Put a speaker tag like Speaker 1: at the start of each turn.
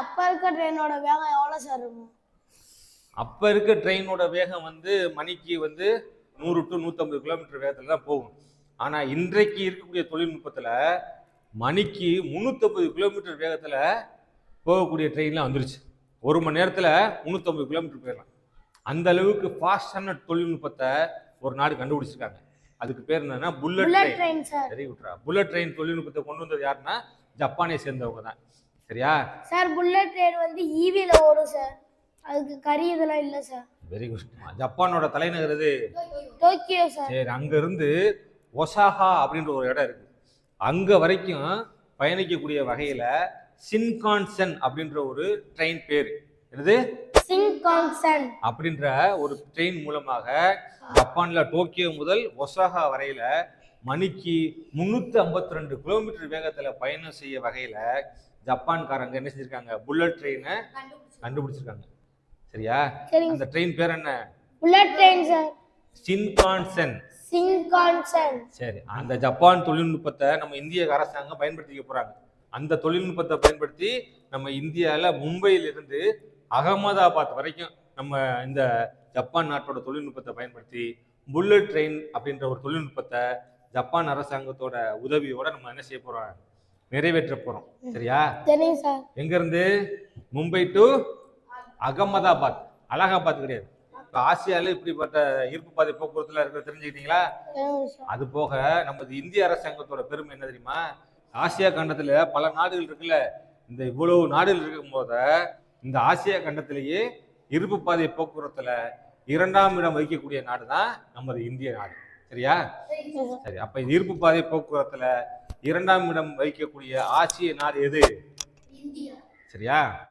Speaker 1: அப்ப இருக்க ட்ரெயினோட வேகம் எவ்வளவு சார் இருக்கும்?
Speaker 2: அப்போ இருக்க ட்ரெயினோட வேகம் வந்து மணிக்கு வந்து நூறு டு நூற்றம்பது கிலோமீட்டர் வேகத்தில் தான் போகும். ஆனால் இன்றைக்கு இருக்கக்கூடிய தொழில்நுட்பத்தில் மணிக்கு முந்நூற்றம்பது கிலோமீட்டர் வேகத்தில் போகக்கூடிய ட்ரெயின்லாம் வந்துருச்சு. ஒரு மணி நேரத்தில் முந்நூற்றம்பது கிலோமீட்டர் போயிடலாம். அந்த அளவுக்கு ஃபாஸ்டான தொழில்நுட்பத்தை ஒரு நாடு கண்டுபிடிச்சிருக்காங்க. அதுக்கு பேர் என்னன்னா புல்லட் ட்ரெயின்
Speaker 1: சரி
Speaker 2: விட்றா புல்லட் ட்ரெயின் தொழில்நுட்பத்தை கொண்டு வந்தது யாருன்னா ஜப்பானை சேர்ந்தவங்க தான். சரியா?
Speaker 1: சார் புல்லட் ட்ரெயின் வந்து ஈவில ஓடும் சார் அதுக்கு கறி இதெல்லாம் இல்ல சார்
Speaker 2: வெரி குட் ஜப்பானோட தலைநகர் இது
Speaker 1: டோக்கியோ சார்
Speaker 2: சரி அங்க இருந்து ஒசாகா அப்படின்ற ஒரு இடம் இருக்கு. அங்க வரைக்கும் பயணிக்கக்கூடிய வகையில சின்கான்சன் அப்படின்ற ஒரு ட்ரெயின் பேர். என்னது?
Speaker 1: சிங்காங்சன்
Speaker 2: அப்படின்ற ஒரு ட்ரெயின் மூலமாக ஜப்பான்ல டோக்கியோ முதல் ஒசாகா வரையில மணிக்கு முன்னூத்தி ஐம்பத்தி ரெண்டு கிலோமீட்டர் வேகத்துல பயணம் செய்ய வகையில ஜப்பான்காரங்க என்ன செஞ்சிருக்காங்க? புல்லட் ட்ரெயினை கண்டுபிடிச்சிருக்காங்க. சரியா? அந்த ட்ரெயின் பேர் என்ன?
Speaker 1: Bullet train sir
Speaker 2: shinkansen
Speaker 1: shinkansen
Speaker 2: சரி அந்த ஜப்பான் தொழில்நுட்பத்தை நம்ம இந்திய அரசாங்கம் பயன்படுத்திக்க போறாங்க. அந்த தொழில்நுட்பத்தை பயன்படுத்தி நம்ம இந்தியாவில் மும்பையிலிருந்து அகமதாபாத் வரைக்கும் நம்ம இந்த ஜப்பான் நாட்டோட தொழில்நுட்பத்தை பயன்படுத்தி புல்லட் ட்ரெயின் அப்படின்ற ஒரு தொழில்நுட்பத்தை ஜப்பான் அரசாங்கத்தோட உதவியோட நம்ம என்ன செய்ய போறோம்? நிறைவேற்ற போறோம். சரியா?
Speaker 1: தெரியும் சார்.
Speaker 2: எங்க இருந்து மும்பை டு அகமதாபாத். அலகாபாத் கிடையாது. ஆசியால இப்படிப்பட்ட இருப்பு பாதை போக்குவரத்துல இருக்கிற தெரிஞ்சுக்கிட்டீங்களா? அது போக நமது இந்திய அரசாங்கத்தோட பெருமை என்ன தெரியுமா? ஆசியா கண்டத்துல பல நாடுகள் இருக்குல்ல. இந்த இவ்வளவு நாடுகள் இருக்கும் போத இந்த ஆசியா கண்டத்திலேயே இருப்பு பாதை போக்குவரத்துல இரண்டாம் இடம் வகிக்கக்கூடிய நாடு தான் நமது இந்திய நாடு. சரியா? சரி. அப்ப இருப்பு பாதை போக்குவரத்துல இரண்டாம் இடம் வகிக்கக்கூடிய ஆசிய நாடு எது? சரியா?